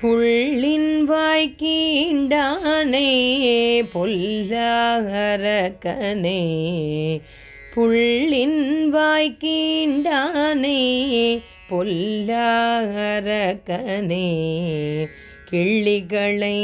புள்ளின் வாய்க்கீண்டானே பொல்லாகரக்கனே. புள்ளின் வாய்க்கீண்டானே பொல்லாகரக்கனே. கிள்ளிகளைந்தானே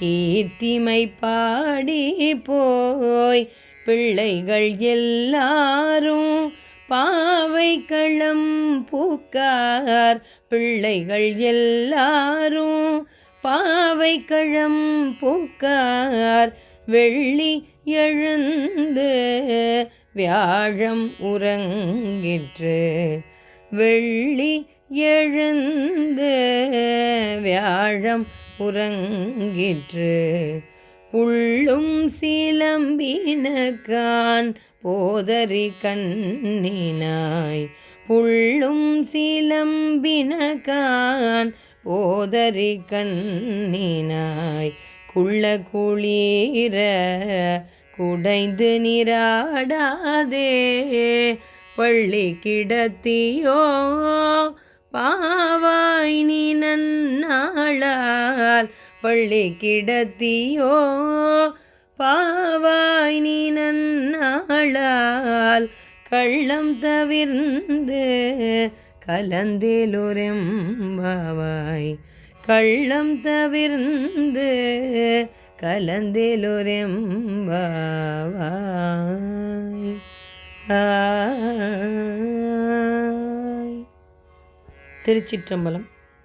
கீர்த்திமை பாடி போய் பிள்ளைகள் எல்லாரும் பாவை களம் பூக்கார் பிள்ளைகள் எல்லாரும் பாவை களம் பூக்கார் வெள்ளி எழுந்து வியாழம் உறங்கிற்று. வெள்ளி எழுந்து வியாழம் உறங்கிற்று. உள்ளும் சிலம்பினக்கான் போதரி கண்ணினாய். புள்ளும் சிலம்பினகான் போதரி கண்ணினாய். குள்ள குளிர குடைந்து நீராடாதே. பள்ளி கிடத்தியோ நன்னாளால் பள்ளி கிடத்தியோ பாவாய் நீ நன்னாளால் கள்ளம் தவிர்ந்து கலந்தேலுரெம்பாவாய் கள்ளம் தவிர்ந்து கலந்தேலுரெம்பாவாய். திருச்சிற்றம்பலம்.